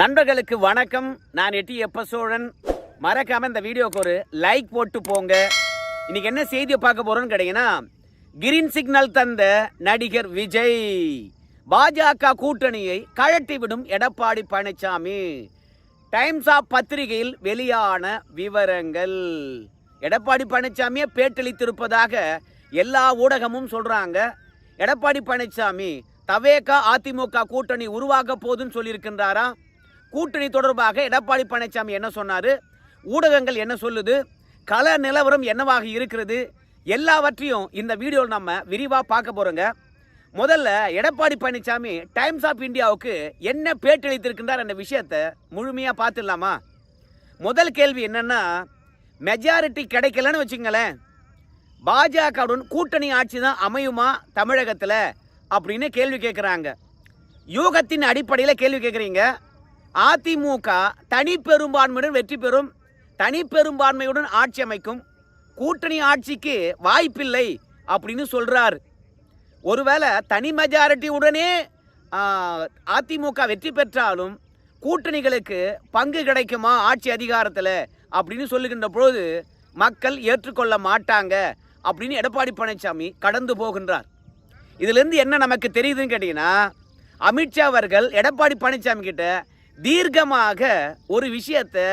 நண்பர்களுக்கு வணக்கம். நான் எட்டி எப்ப சோழன் மறக்காம இந்த வீடியோக்கு ஒரு லைக் போட்டு போங்க. இன்னைக்கு என்ன செய்தியை பார்க்க போகிறோன்னு கேட்டீங்கன்னா கிரீன் சிக்னல் தந்த நடிகர் விஜய். பாஜக கூட்டணியை கழட்டி விடும் எடப்பாடி பழனிசாமி. டைம்ஸ் ஆஃப் பத்திரிகையில் வெளியான விவரங்கள். எடப்பாடி பழனிசாமியை பேட்டளித்திருப்பதாக எல்லா ஊடகமும் சொல்றாங்க. எடப்பாடி பழனிசாமி தவேகா அதிமுக கூட்டணி உருவாக போதுன்னு சொல்லியிருக்கின்றாரா? கூட்டணி தொடர்பாக எடப்பாடி பழனிசாமி என்ன சொன்னார்? ஊடகங்கள் என்ன சொல்லுது? கள நிலவரம் என்னவாக இருக்கிறது? எல்லாவற்றையும் இந்த வீடியோவில் நம்ம விரிவாக பார்க்க போகிறோங்க முதல்ல எடப்பாடி பழனிசாமி டைம்ஸ் ஆஃப் இந்தியாவுக்கு என்ன பேட்டளித்திருக்கின்றார் என்ற விஷயத்தை முழுமையாக பார்த்துடலாமா? முதல் கேள்வி என்னென்னா மெஜாரிட்டி கிடைக்கலன்னு வச்சுங்களேன். பாஜகவுடன் கூட்டணி ஆட்சி தான் அமையுமா தமிழகத்தில்? அப்படின்னு கேள்வி கேட்குறாங்க யூகத்தின் அடிப்படையில் கேள்வி கேட்குறீங்க அதிமுக தனி பெரும்பான்மையுடன் வெற்றி பெறும் தனி பெரும்பான்மையுடன் ஆட்சி அமைக்கும் கூட்டணி ஆட்சிக்கு வாய்ப்பில்லை அப்படின்னு சொல்கிறார் ஒருவேளை தனி மெஜாரிட்டி உடனே அதிமுக வெற்றி பெற்றாலும் கூட்டணிகளுக்கு பங்கு கிடைக்குமா ஆட்சி அதிகாரத்தில் அப்படின்னு சொல்லுகின்ற பொழுது மக்கள் ஏற்றுக்கொள்ள மாட்டாங்க அப்படின்னு எடப்பாடி பழனிசாமி கடந்து போகின்றார். இதிலிருந்து என்ன நமக்கு தெரியுதுன்னு கேட்டிங்கன்னா அமித்ஷா அவர்கள் எடப்பாடி பழனிசாமி கிட்ட தீர்க்கமாக ஒரு விஷயத்தை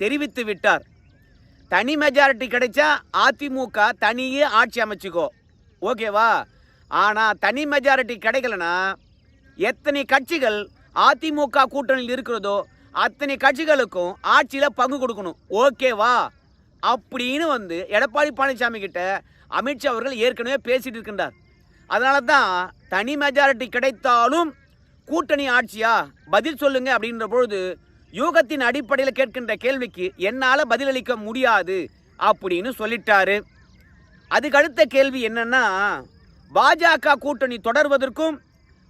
தெரிவித்து விட்டார். தனி மெஜாரிட்டி கிடைச்சா அதிமுக தனியே ஆட்சி அமைச்சுக்கோ. ஓகேவா ஆனால் தனி மெஜாரிட்டி கிடைக்கலனா எத்தனை கட்சிகள் அதிமுக கூட்டணியில் இருக்கிறதோ அத்தனை கட்சிகளுக்கும் ஆட்சியில் பங்கு கொடுக்கணும். ஓகேவா அப்படின்னு வந்து எடப்பாடி பழனிசாமி கிட்ட அமித்ஷா அவர்கள் ஏற்கனவே பேசிட்டு இருக்கின்றார். அதனால தான் தனி மெஜாரிட்டி கிடைத்தாலும் கூட்டணி ஆட்சியா? பதில் சொல்லுங்க அப்படின்ற பொழுது யூகத்தின் அடிப்படையில் கேட்கின்ற கேள்விக்கு என்னால் பதிலளிக்க முடியாது அப்படின்னு சொல்லிட்டாரு. அதுக்கு அடுத்த கேள்வி என்னன்னா பாஜக கூட்டணி தொடர்வதற்கும்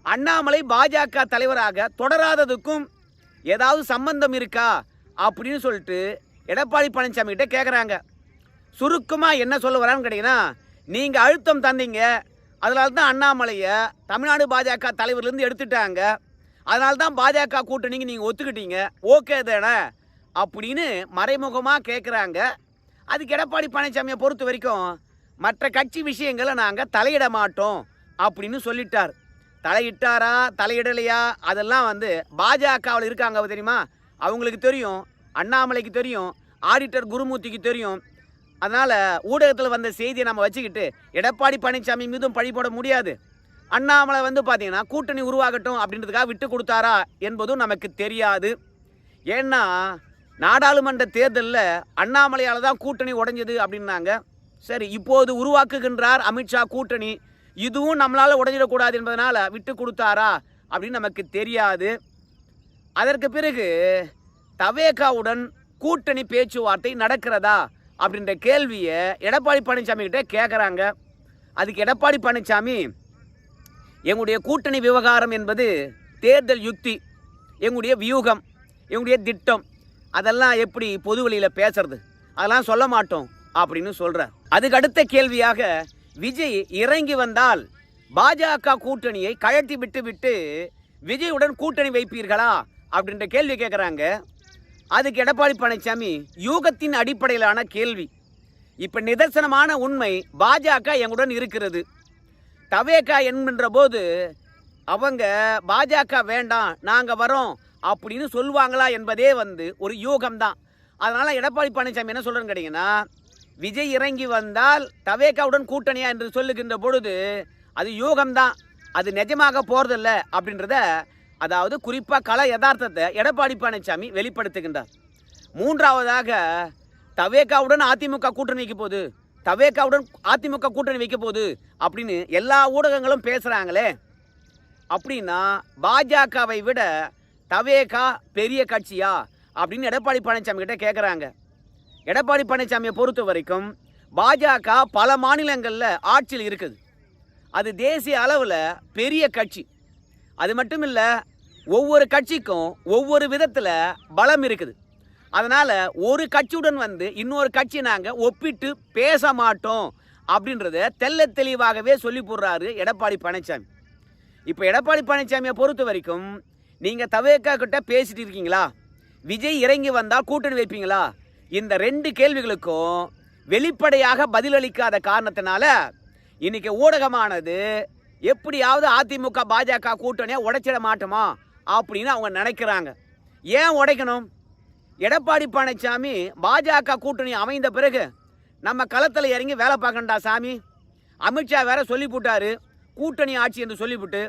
அண்ணாமலை பாஜக தலைவராக தொடராததுக்கும் ஏதாவது சம்பந்தம் இருக்கா? அப்படின்னு சொல்லிட்டு எடப்பாடி பழனிசாமி கிட்ட கேட்குறாங்க சுருக்கமாக என்ன சொல்ல வரான்னு கேட்டிங்கன்னா நீங்கள் அழுத்தம் தந்தீங்க அதனால தான் அண்ணாமலையை தமிழ்நாடு பாஜக தலைவர்லேருந்து எடுத்துட்டாங்க. அதனால தான் பாஜக கூட்டணிக்கு நீங்கள் ஒத்துக்கிட்டீங்க. ஓகே தானே? அப்படின்னு மறைமுகமாக கேட்குறாங்க அதுக்கு எடப்பாடி பழனிசாமியை பொறுத்த வரைக்கும் மற்ற கட்சி விஷயங்களை நாங்கள் தலையிட மாட்டோம் அப்படின்னு சொல்லிட்டார். தலையிட்டாரா தலையிடலையா? அதெல்லாம் வந்து பாஜகவில் இருக்காங்க தெரியுமா? அவங்களுக்கு தெரியும் அண்ணாமலைக்கு தெரியும் ஆடிட்டர் குருமூர்த்திக்கு தெரியும் அதனால் ஊடகத்தில் வந்த செய்தியை நம்ம வச்சுக்கிட்டு எடப்பாடி பழனிசாமி மீதும் பழி போட முடியாது. அண்ணாமலை வந்து பார்த்தீங்கன்னா கூட்டணி உருவாகட்டும் அப்படின்றதுக்காக விட்டு கொடுத்தாரா என்பதும் நமக்கு தெரியாது. ஏன்னா நாடாளுமன்ற தேர்தலில் அண்ணாமலையால் தான் கூட்டணி உடைஞ்சது அப்படின்னாங்க. சரி இப்போது உருவாக்குகின்றார் அமித்ஷா கூட்டணி. இதுவும் நம்மளால் உடைஞ்சிடக்கூடாது என்பதனால் விட்டு கொடுத்தாரா அப்படின்னு நமக்கு தெரியாது. அதற்கு பிறகு தவேகாவுடன் கூட்டணி பேச்சுவார்த்தை நடக்கிறதா? அப்படின்ற கேள்வியை எடப்பாடி பழனிசாமி கிட்டே கேட்குறாங்க அதுக்கு எடப்பாடி பழனிசாமி எங்களுடைய கூட்டணி விவகாரம் என்பது தேர்தல் யுக்தி எங்களுடைய வியூகம் எங்களுடைய திட்டம் அதெல்லாம் எப்படி பொது வழியில் பேசுறது? அதெல்லாம் சொல்ல மாட்டோம் அப்படின்னு சொல்கிறார் அதுக்கு அடுத்த கேள்வியாக விஜய் இறங்கி வந்தால் பாஜக கூட்டணியை கழட்டி விட்டு விட்டு விஜயுடன் கூட்டணி வைப்பீர்களா? அப்படின்ற கேள்வி கேட்குறாங்க அதுக்கு எடப்பாடி பழனிசாமி யூகத்தின் அடிப்படையிலான கேள்வி. இப்போ நிதர்சனமான உண்மை பாஜக எங்களுடன் இருக்கிறது? தவேகா என்கின்ற போது அவங்க பாஜக வேண்டாம் நாங்கள் வரோம் அப்படின்னு சொல்லுவாங்களா என்பதே வந்து ஒரு யூகம்தான். அதனால் எடப்பாடி பழனிசாமி என்ன சொல்கிறேன்னு கேட்டிங்கன்னா விஜய் இறங்கி வந்தால் தவேகாவுடன் கூட்டணியா என்று சொல்லுகின்ற பொழுது அது யூகம்தான். அது நிஜமாக போகிறதில்ல அப்படின்றத அதாவது குறிப்பாக கல யதார்த்தத்தை எடப்பாடி பழனிசாமி வெளிப்படுத்துகின்றார். மூன்றாவதாக தவேகாவுடன் அதிமுக கூட்டணி வைக்க போகுது. தவேகாவுடன் அதிமுக கூட்டணி வைக்க போகுது அப்படின்னு எல்லா ஊடகங்களும் பேசுகிறாங்களே அப்படின்னா பாஜகவை விட தவேகா பெரிய கட்சியா அப்படின்னு எடப்பாடி பழனிசாமி கிட்ட கேட்குறாங்க எடப்பாடி பழனிசாமியை பொறுத்த வரைக்கும் பாஜக பல மாநிலங்களில் ஆட்சியில் இருக்குது. அது தேசிய அளவில் பெரிய கட்சி. அது மட்டும் இல்லை ஒவ்வொரு கட்சிக்கும் ஒவ்வொரு விதத்தில் பலம் இருக்குது. அதனால் ஒரு கட்சியுடன் வந்து இன்னொரு கட்சி நாங்கள் ஒப்பிட்டு பேச மாட்டோம் அப்படின்றத தெள்ள தெளிவாகவே சொல்லி போடுறாரு எடப்பாடி பழனிசாமி இப்போ எடப்பாடி பழனிசாமியை பொறுத்த வரைக்கும் நீங்கள் தவேக்கா கிட்ட பேசிட்டு இருக்கீங்களா? விஜய் இறங்கி வந்தால் கூட்டணி வைப்பீங்களா? இந்த ரெண்டு கேள்விகளுக்கும் வெளிப்படையாக பதிலளிக்காத காரணத்தினால இன்னைக்கு ஊடகமானது எப்படியாவது அதிமுக பாஜக கூட்டணியை உடைச்சிட மாட்டோமா? அப்படின்னு அவங்க நினைக்கிறாங்க. ஏன் உடைக்கணும்? எடப்பாடி பழனிசாமி பாஜக கூட்டணி அமைந்த பிறகு நம்ம களத்தில் இறங்கி வேலை பார்க்கண்டா சாமி. அமித்ஷா வேற சொல்லி போட்டாரு கூட்டணி ஆட்சி என்று சொல்லிவிட்டு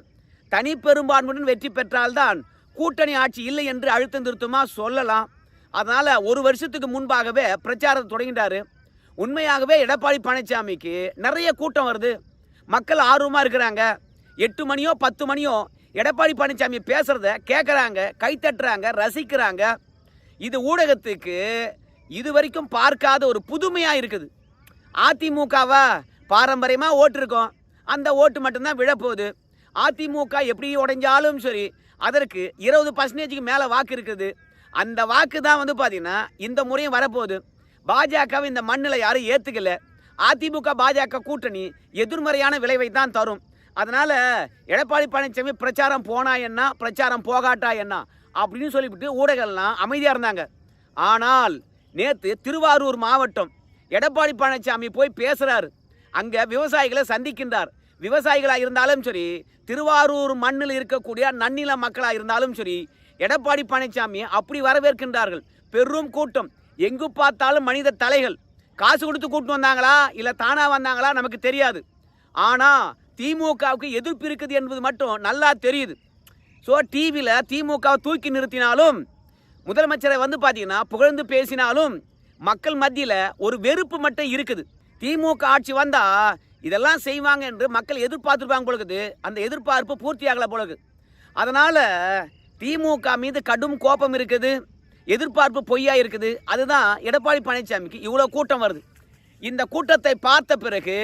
தனி பெரும்பான்மையுடன் வெற்றி பெற்றால்தான் கூட்டணி ஆட்சி இல்லை என்று அழுத்தம் திருத்தமாக சொல்லலாம். அதனால் ஒரு வருஷத்துக்கு முன்பாகவே பிரச்சாரத்தை தொடங்கிட்டாரு. உண்மையாகவே எடப்பாடி பழனிசாமிக்கு நிறைய கூட்டம் வருது. மக்கள் ஆர்வமாக இருக்கிறாங்க. எட்டு மணியோ பத்து மணியோ எடப்பாடி பழனிசாமி பேசுகிறத கேட்குறாங்க கைத்தட்டுறாங்க ரசிக்கிறாங்க. இது ஊடகத்துக்கு இது வரைக்கும் பார்க்காத ஒரு புதுமையாக இருக்குது. அதிமுகவா பாரம்பரியமாக ஓட்டு இருக்கும் அந்த ஓட்டு மட்டும்தான் விழப்போகுது. அதிமுக எப்படி உடைஞ்சாலும் சரி அதற்கு இருபது பர்சன்டேஜுக்கு மேலே வாக்கு இருக்குது. அந்த வாக்கு தான் வந்து பார்த்தீங்கன்னா இந்த முறையும் வரப்போகுது. பாஜகவை இந்த மண்ணில் யாரும் ஏற்றுக்கல அதிமுக பாஜக கூட்டணி எதிர்மறையான விளைவை தான் தரும். அதனால் எடப்பாடி பழனிசாமி பிரச்சாரம் போனா என்ன? பிரச்சாரம் போகாட்டா என்ன? அப்படின்னு சொல்லிவிட்டு ஊடகங்கள்லாம் அமைதியாக இருந்தாங்க. ஆனால் நேற்று திருவாரூர் மாவட்டம் எடப்பாடி பழனிசாமி போய் பேசுகிறாரு அங்கே விவசாயிகளை சந்திக்கின்றார். விவசாயிகளாக இருந்தாலும் சரி திருவாரூர் மண்ணில் இருக்கக்கூடிய நன்னில மக்களாக இருந்தாலும் சரி எடப்பாடி பழனிசாமி அப்படி வரவேற்கின்றார்கள். பெரும் கூட்டம். எங்கு பார்த்தாலும் மனித தலைகள். காசு கொடுத்து கூட்டு வந்தாங்களா? இல்லை தானாக வந்தாங்களா? நமக்கு தெரியாது. ஆனால் திமுகவுக்கு எதிர்ப்பு இருக்குது என்பது மட்டும் நல்லா தெரியுது. ஸோ டிவியில் திமுகவை தூக்கி நிறுத்தினாலும் முதலமைச்சரை வந்து பார்த்தீங்கன்னா புகழ்ந்து பேசினாலும் மக்கள் மத்தியில் ஒரு வெறுப்பு மட்டும் இருக்குது. திமுக ஆட்சி வந்தால் இதெல்லாம் செய்வாங்க என்று மக்கள் எதிர்பார்த்துருப்பாங்க பொழுது அந்த எதிர்பார்ப்பு பூர்த்தியாகல பொழுது அதனால் திமுக மீது கடும் கோபம் இருக்குது. எதிர்பார்ப்பு பொய்யா இருக்குது. அதுதான் எடப்பாடி பழனிசாமிக்கு இவ்வளோ கூட்டம் வருது. இந்த கூட்டத்தை பார்த்த பிறகு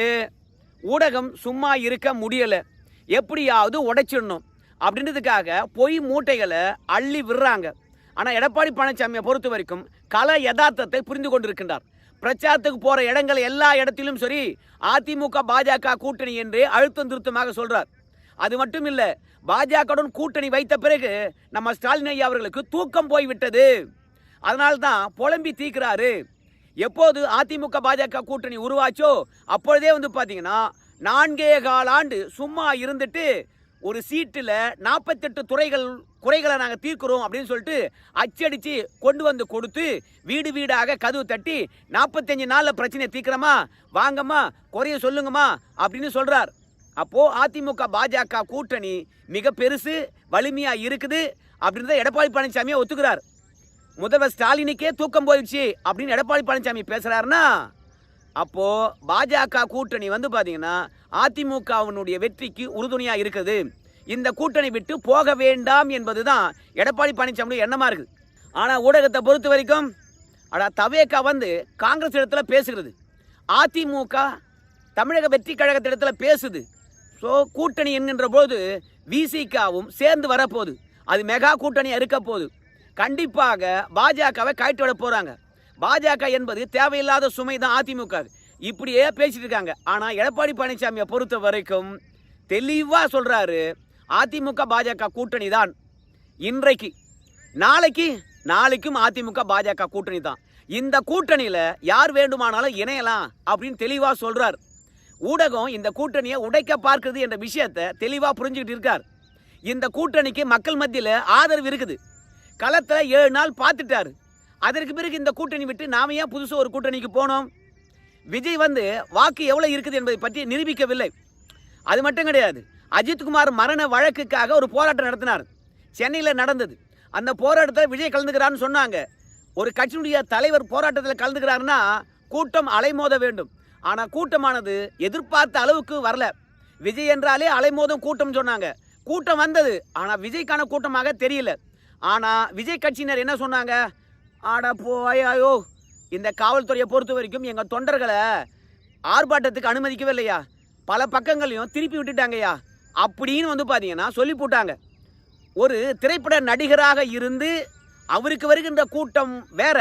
ஊடகம் சும்மா இருக்க முடியலை. எப்படியாவது உடைச்சிடணும். அப்படின்றதுக்காக பொய் மூட்டைகளை அள்ளி விடுறாங்க. ஆனால் எடப்பாடி பழனிசாமியை பொறுத்த வரைக்கும் கல யதார்த்தத்தை புரிந்து கொண்டிருக்கின்றார். பிரச்சாரத்துக்கு போகிற இடங்கள் எல்லா இடத்திலும் சரி அதிமுக பாஜக கூட்டணி என்று அழுத்தம் திருத்தமாக சொல்கிறார் அது மட்டும் இல்லை பாஜகவுடன் கூட்டணி வைத்த பிறகு நம்ம ஸ்டாலின் ஐயா அவர்களுக்கு தூக்கம் போய்விட்டது. அதனால்தான் புலம்பி தீக்கிறாரு. எப்போது அதிமுக பாஜக கூட்டணி உருவாச்சோ அப்பொழுதே வந்து பார்த்தீங்கன்னா நான்கே கால் ஆண்டு சும்மா இருந்துட்டு ஒரு சீட்டில் நாற்பத்தெட்டு துறைகள் குறைகளை நாங்கள் தீர்க்கிறோம் அப்படின்னு சொல்லிட்டு அச்சடித்து கொண்டு வந்து கொடுத்து வீடு வீடாக கதவு தட்டி நாற்பத்தஞ்சு நாளில் பிரச்சனையை தீர்க்கிறோமா வாங்கம்மா குறைய சொல்லுங்கம்மா அப்படின்னு சொல்கிறார் அப்போது அதிமுக பாஜக கூட்டணி மிக பெருசு வலிமையாக இருக்குது அப்படின்றத எடப்பாடி பழனிசாமியை ஒத்துக்கிறார். முதல்வர் ஸ்டாலினுக்கே தூக்கம் போயிடுச்சு அப்படின்னு எடப்பாடி பழனிசாமி பேசுறாருன்னா அப்போ பாஜக கூட்டணி வந்து பாத்தீங்கன்னா அதிமுகவினுடைய வெற்றிக்கு உறுதுணையா இருக்குது. இந்த கூட்டணி விட்டு போக வேண்டாம் என்பதுதான் எடப்பாடி பழனிசாமி எண்ணமா இருக்குது. ஆனா ஊடகத்தை பொறுத்த வரைக்கும் அடா தவேக்கா வந்து காங்கிரஸ் இடத்துல பேசுகிறது. அதிமுக தமிழக வெற்றி கழகத்திடத்துல பேசுது. ஸோ கூட்டணி என்கின்ற போது விசிகாவும் சேர்ந்து வரப்போகுது. அது மெகா கூட்டணியாக இருக்க போகுது. கண்டிப்பாக பாஜகவை கைட்டு விட போகிறாங்க பாஜக என்பது தேவையில்லாத சுமை தான் அதிமுக. இப்படியே பேசிட்டு இருக்காங்க. ஆனால் எடப்பாடி பழனிசாமியை பொறுத்த வரைக்கும் தெளிவாக சொல்கிறாரு அதிமுக பாஜக கூட்டணி தான். இன்றைக்கு நாளைக்கு நாளைக்கும் அதிமுக பாஜக கூட்டணி தான். இந்த கூட்டணியில் யார் வேண்டுமானாலும் இணையலாம் அப்படின்னு தெளிவாக சொல்கிறார் ஊடகம் இந்த கூட்டணியை உடைக்க பார்க்குறது என்ற விஷயத்தை தெளிவாக புரிஞ்சுக்கிட்டு இருக்கார். இந்த கூட்டணிக்கு மக்கள் மத்தியில் ஆதரவு இருக்குது. களத்தில் ஏழு நாள் பார்த்துட்டாரு. அதற்கு பிறகு இந்த கூட்டணி விட்டு நாம ஏன் புதுசாக ஒரு கூட்டணிக்கு போனோம்? விஜய் வந்து வாக்கு எவ்வளோ இருக்குது என்பதை பற்றி நிரூபிக்கவில்லை. அது மட்டும் கிடையாது அஜித்குமார் மரண வழக்குக்காக ஒரு போராட்டம் நடத்தினார். சென்னையில் நடந்தது. அந்த போராட்டத்தில் விஜய் கலந்துக்கிறான்னு சொன்னாங்க. ஒரு கட்சியினுடைய தலைவர் போராட்டத்தில் கலந்துக்கிறாருன்னா கூட்டம் அலைமோத வேண்டும். ஆனால் கூட்டமானது எதிர்பார்த்த அளவுக்கு வரல. விஜய் என்றாலே அலைமோதும் கூட்டம் சொன்னாங்க. கூட்டம் வந்தது ஆனால் விஜய்க்கான கூட்டமாக தெரியல. ஆனால் விஜய் கட்சியினர் என்ன சொன்னாங்க? ஆட போயோ இந்த காவல்துறையை பொறுத்த வரைக்கும் எங்கள் தொண்டர்களை ஆர்ப்பாட்டத்துக்கு அனுமதிக்கவே இல்லையா பல பக்கங்களையும் திருப்பி விட்டுட்டாங்கய்யா. அப்படின்னு வந்து பார்த்தீங்கன்னா சொல்லி போட்டாங்க. ஒரு திரைப்பட நடிகராக இருந்து அவருக்கு வருகின்ற கூட்டம் வேற.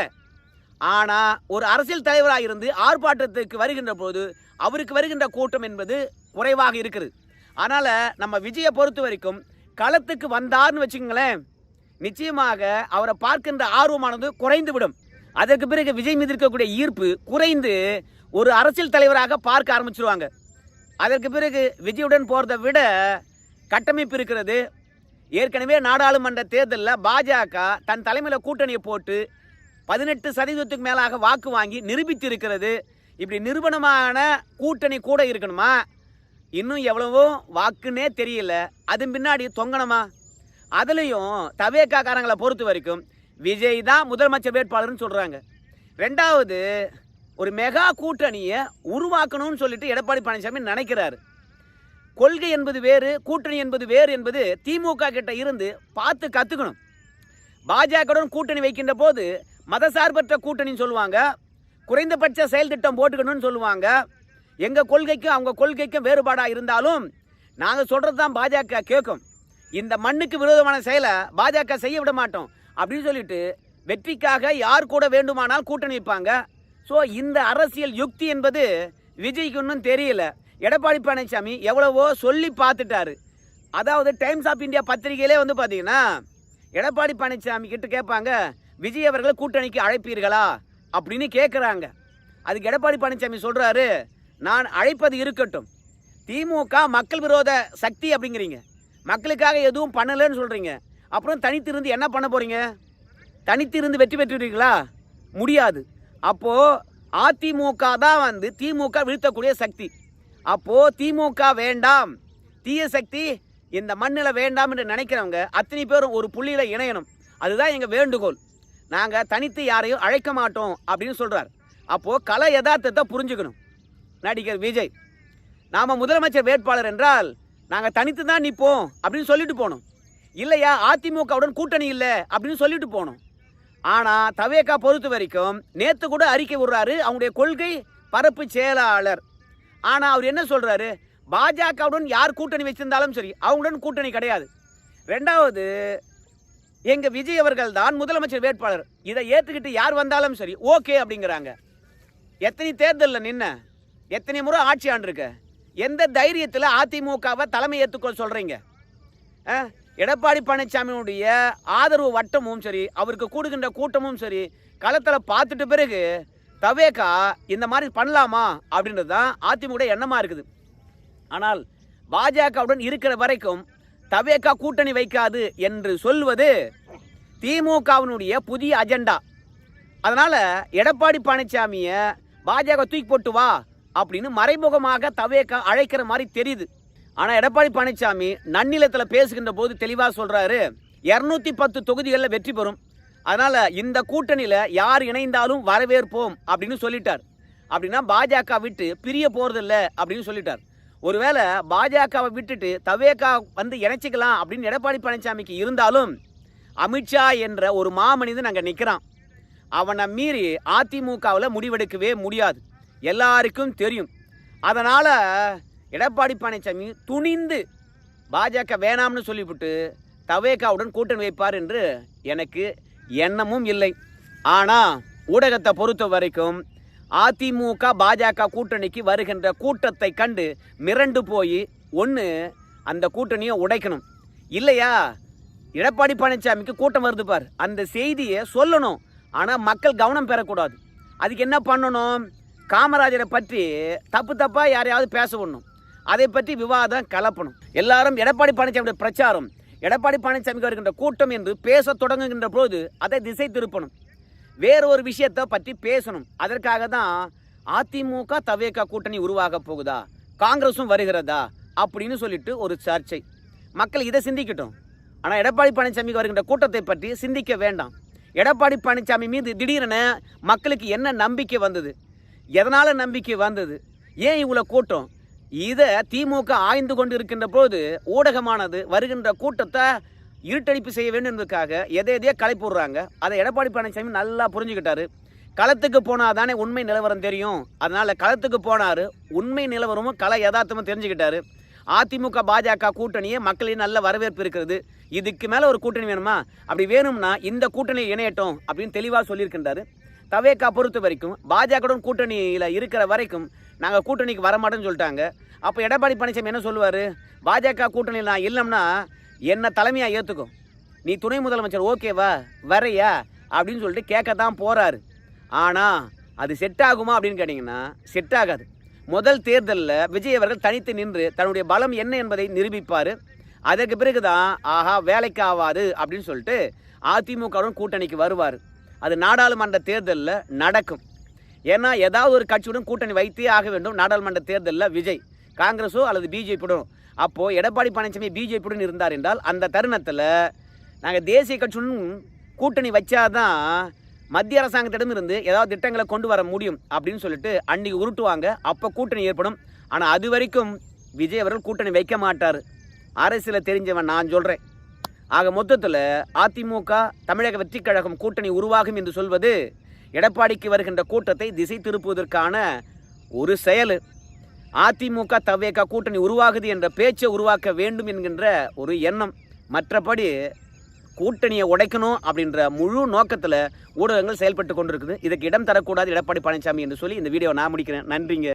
ஆனால் ஒரு அரசியல் தலைவராக இருந்து ஆர்ப்பாட்டத்துக்கு வருகின்ற போது அவருக்கு வருகின்ற கூட்டம் என்பது குறைவாக இருக்குது. அதனால் நம்ம விஜயை பொறுத்த வரைக்கும் களத்துக்கு வந்தார்னு வச்சுக்கோங்களேன். நிச்சயமாக அவரை பார்க்கின்ற ஆர்வமானது குறைந்து விடும் அதற்கு பிறகு விஜய் மீது இருக்கக்கூடிய ஈர்ப்பு குறைந்து ஒரு அரசியல் தலைவராக பார்க்க ஆரம்பிச்சிருவாங்க. அதற்கு பிறகு விஜயுடன் போகிறத விட கட்டமைப்பு இருக்கிறது. ஏற்கனவே நாடாளுமன்ற தேர்தலில் பாஜக தன் தலைமையில் கூட்டணியை போட்டு பதினெட்டு சதவீதத்துக்கு மேலாக வாக்கு வாங்கி நிரூபித்து இருக்கிறது இப்படி நிறுவனமான கூட்டணி கூட இருக்கணுமா? இன்னும் எவ்வளவோ வாக்குன்னே தெரியல. அதன் பின்னாடி தொங்கணுமா? அதுலேயும் தவேக்காக்காரங்களை பொறுத்த வரைக்கும் விஜய் தான் முதலமைச்சர் வேட்பாளர்னு சொல்கிறாங்க ரெண்டாவது ஒரு மெகா கூட்டணியை உருவாக்கணும்னு சொல்லிட்டு எடப்பாடி பழனிசாமி நினைக்கிறாரு. கொள்கை என்பது வேறு கூட்டணி என்பது வேறு என்பது திமுக கிட்ட இருந்து பார்த்து கற்றுக்கணும் பாஜகவுடன் கூட்டணி வைக்கின்ற போது மதசார்பற்ற கூட்டணின்னு சொல்லுவாங்க. குறைந்தபட்ச செயல் திட்டம் போட்டுக்கணும்னு சொல்லுவாங்க. எங்கள் கொள்கைக்கும் அவங்க கொள்கைக்கும் வேறுபாடாக இருந்தாலும் நாங்கள் சொல்கிறது தான் பாஜக கேட்கும் இந்த மண்ணுக்கு விரோதமான செயலை பாஜக செய்ய விட மாட்டோம் அப்படின்னு சொல்லிட்டு வெற்றிக்காக யார் கூட வேண்டுமானால் கூட்டணி வைப்பாங்க. ஸோ இந்த அரசியல் யுக்தி என்பது விஜய்க்கு ஒன்றும் தெரியல. எடப்பாடி பழனிசாமி எவ்வளவோ சொல்லி பார்த்துட்டாரு. அதாவது டைம்ஸ் ஆஃப் இந்தியா பத்திரிகையிலே வந்து பார்த்தீங்கன்னா எடப்பாடி பழனிசாமி கிட்ட கேட்பாங்க விஜய் அவர்கள் கூட்டணிக்கு அழைப்பீர்களா? அப்படின்னு கேட்குறாங்க. அதுக்கு எடப்பாடி பழனிசாமி சொல்கிறாரு நான் அழைப்பது இருக்கட்டும். திமுக மக்கள் விரோத சக்தி அப்படிங்கிறீங்க. மக்களுக்காக எதுவும் பண்ணலைன்னு சொல்கிறீங்க அப்புறம் தனித்திருந்து என்ன பண்ண போகிறீங்க தனித்திருந்து வெற்றி பெற்றுவீர்களா முடியாது. அப்போது அதிமுக தான் வந்து திமுக வீழ்த்தக்கூடிய சக்தி. அப்போது திமுக வேண்டாம். தீய சக்தி இந்த மண்ணில் வேண்டாம் என்று நினைக்கிறவங்க அத்தனை பேரும் ஒரு புள்ளியில் இணையணும். அதுதான் எங்கள் வேண்டுகோள். நாங்கள் தனித்து யாரையும் அழைக்க மாட்டோம் அப்படின்னு சொல்கிறார் அப்போது கலை யதார்த்தத்தை புரிஞ்சுக்கணும். நடிகர் விஜய். நாம் முதலமைச்சர் வேட்பாளர் என்றால் நாங்கள் தனித்து தான் நிற்போம் அப்படின்னு சொல்லிட்டு போனோம். இல்லையா அதிமுகவுடன் கூட்டணி இல்லை அப்படின்னு சொல்லிட்டு போனோம். ஆனால் தவேக்கா பொறுத்த வரைக்கும் நேற்று கூட அறிக்கை விடுறாரு அவங்களுடைய கொள்கை பரப்பு செயலாளர். ஆனால் அவர் என்ன சொல்கிறாரு பாஜகவுடன் யார் கூட்டணி வச்சிருந்தாலும் சரி அவங்களுடன் கூட்டணி கிடையாது. ரெண்டாவது எங்கள் விஜய் அவர்கள் தான் முதலமைச்சர் வேட்பாளர். இதை ஏற்றுக்கிட்டு யார் வந்தாலும் சரி ஓகே அப்படிங்கிறாங்க. எத்தனை தேர்தலில் நின்ன? எத்தனை முறை ஆட்சி ஆண்டிருக்க? எந்த தைரியத்தில் அதிமுகவை தலைமை ஏற்றுக்கொள்ள சொல்கிறீங்க எடப்பாடி பழனிசாமியுடைய ஆதரவு வட்டமும் சரி அவருக்கு கூடுகின்ற கூட்டமும் சரி களத்தில் பார்த்துட்ட பிறகு தவேக்கா இந்த மாதிரி பண்ணலாமா அப்படின்றது தான் அதிமுக எண்ணமாக இருக்குது. ஆனால் பாஜகவுடன் இருக்கிற வரைக்கும் தவேக்கா கூட்டணி வைக்காது என்று சொல்வது திமுகவினுடைய புதிய அஜெண்டா. அதனால் எடப்பாடி பழனிசாமியை பாஜக தூக்கி போட்டு வா அப்படின்னு மறைமுகமாக தவேக்கா அழைக்கிற மாதிரி தெரியுது. ஆனால் எடப்பாடி பழனிசாமி நன்னிலத்தில் பேசுகின்ற போது தெளிவாக சொல்கிறாரு இரநூத்தி பத்து தொகுதிகளில் வெற்றி பெறும். அதனால் இந்த கூட்டணியில் யார் இணைந்தாலும் வரவேற்போம் அப்படின்னு சொல்லிட்டார். அப்படின்னா பாஜக விட்டு பிரிய போகிறதில்ல அப்படின்னு சொல்லிட்டார். ஒருவேளை பாஜகவை விட்டுட்டு தவேக்கா வந்து இணைச்சிக்கலாம் அப்படின்னு எடப்பாடி பழனிசாமிக்கு இருந்தாலும் அமித்ஷா என்ற ஒரு மாமனிதன் அங்கே நிற்கிறான் அவனை மீறி அதிமுகவில் முடிவெடுக்கவே முடியாது. எல்லாருக்கும் தெரியும். அதனால் எடப்பாடி பழனிசாமி துணிந்து பாஜக வேணாம்னு சொல்லிவிட்டு தவேகாவுடன் கூட்டணி வைப்பார் என்று எனக்கு எண்ணமும் இல்லை. ஆனால் ஊடகத்தை பொறுத்த வரைக்கும் அதிமுக பாஜக கூட்டணிக்கு வருகின்ற கூட்டத்தை கண்டு மிரண்டு போய் ஒன்று அந்த கூட்டணியை உடைக்கணும். இல்லையா? எடப்பாடி பழனிசாமிக்கு கூட்டம் வருது பார். அந்த செய்தியை சொல்லணும். ஆனால் மக்கள் கவனம் பெறக்கூடாது. அதுக்கு என்ன பண்ணணும்? காமராஜரை பற்றி தப்பு தப்பாக யாரையாவது பேச விடணும் அதை பற்றி விவாதம் கலப்பணும். எல்லாரும் எடப்பாடி பழனிசாமியுடைய பிரச்சாரம் எடப்பாடி பழனிசாமிக்கு வருகின்ற கூட்டம் என்று பேச தொடங்குகின்ற போது அதை திசை திருப்பணும். வேறு ஒரு விஷயத்தை பற்றி பேசணும். அதற்காக தான் அதிமுக தவேக கூட்டணி உருவாக போகுதா? காங்கிரஸும் வருகிறதா? அப்படின்னு சொல்லிட்டு ஒரு சர்ச்சை. மக்கள் இதை சிந்திக்கட்டும். ஆனால் எடப்பாடி பழனிசாமிக்கு வருகின்ற கூட்டத்தை பற்றி சிந்திக்க வேண்டாம். எடப்பாடி பழனிசாமி மீது திடீரென மக்களுக்கு என்ன நம்பிக்கை வந்தது? எதனால் நம்பிக்கை வந்தது? ஏன் இவ்வளோ கூட்டம்? இதை திமுக ஆய்ந்து கொண்டு இருக்கின்ற போது ஊடகமானது வருகின்ற கூட்டத்தை இருட்டடிப்பு செய்ய வேண்டும் என்பதற்காக எதை எதையோ கலைப்பு விடுறாங்க அதை எடப்பாடி பழனிசாமி நல்லா புரிஞ்சுக்கிட்டாரு. களத்துக்கு போனால் தானே உண்மை நிலவரம் தெரியும். அதனால் களத்துக்கு போனார். உண்மை நிலவரமும் கலை யதார்த்தமும் தெரிஞ்சுக்கிட்டாரு. அதிமுக பாஜக கூட்டணியே மக்களின் நல்ல வரவேற்பு இருக்கிறது. இதுக்கு மேலே ஒரு கூட்டணி வேணுமா? அப்படி வேணும்னா இந்த கூட்டணி இணையட்டும் அப்படின்னு தெளிவாக சொல்லியிருக்கின்றாரு. தவேக்கா பொறுத்த வரைக்கும் பாஜகவுடன் கூட்டணியில் இருக்கிற வரைக்கும் நாங்கள் கூட்டணிக்கு வரமாட்டோம்னு சொல்லிட்டாங்க. அப்போ எடப்பாடி பழனிசாமி என்ன சொல்லுவார்? பாஜக கூட்டணியில் நான் இல்லைன்னா என்னை தலைமையாக ஏற்றுக்கும் நீ துணை முதலமைச்சர் ஓகேவா? வரையா? அப்படின்னு சொல்லிட்டு கேட்க தான் போகிறாரு ஆனால் அது செட் ஆகுமா அப்படின்னு கேட்டிங்கன்னா செட் ஆகாது. முதல் தேர்தலில் விஜய் அவர்கள் தனித்து நின்று தன்னுடைய பலம் என்ன என்பதை நிரூபிப்பார். அதற்கு பிறகு தான் ஆஹா வேலைக்கு ஆகாது அப்படின்னு சொல்லிட்டு அதிமுகவுடன் கூட்டணிக்கு வருவார். அது நாடாளுமன்ற தேர்தலில் நடக்கும். ஏன்னா ஏதாவது ஒரு கட்சியுடன் கூட்டணி வைத்தே ஆக வேண்டும். நாடாளுமன்ற தேர்தலில் விஜய் காங்கிரஸோ அல்லது பிஜேபியுடன். அப்போது எடப்பாடி பழனிசாமி பிஜேபியுடன் இருந்தார் என்றால் அந்த தருணத்தில் நாங்கள் தேசிய கட்சியுடன் கூட்டணி வச்சாதான் மத்திய அரசாங்கத்திடமிருந்து ஏதாவது திட்டங்களை கொண்டு வர முடியும் அப்படின்னு சொல்லிட்டு அன்னைக்கு உருட்டுவாங்க. அப்போ கூட்டணி ஏற்படும். ஆனால் அது வரைக்கும் விஜய் அவர்கள் கூட்டணி வைக்க மாட்டார். அரசியலை தெரிஞ்சவன் நான் சொல்கிறேன் ஆக மொத்தத்தில் அதிமுக தமிழக வெற்றிக் கழகம் கூட்டணி உருவாகும் என்று சொல்வது எடப்பாடிக்கு வருகின்ற கூட்டத்தை திசை திருப்புவதற்கான ஒரு செயல். அதிமுக தவேக கூட்டணி உருவாகுது என்ற பேச்சை உருவாக்க வேண்டும் என்கின்ற ஒரு எண்ணம். மற்றபடி கூட்டணியை உடைக்கணும் அப்படின்ற முழு நோக்கத்தில் ஊடகங்கள் செயல்பட்டு கொண்டிருக்குது. இதுக்கு இடம் தரக்கூடாது எடப்பாடி பழனிசாமி என்று சொல்லி இந்த வீடியோவை நான் முடிக்கிறேன். நன்றிங்க.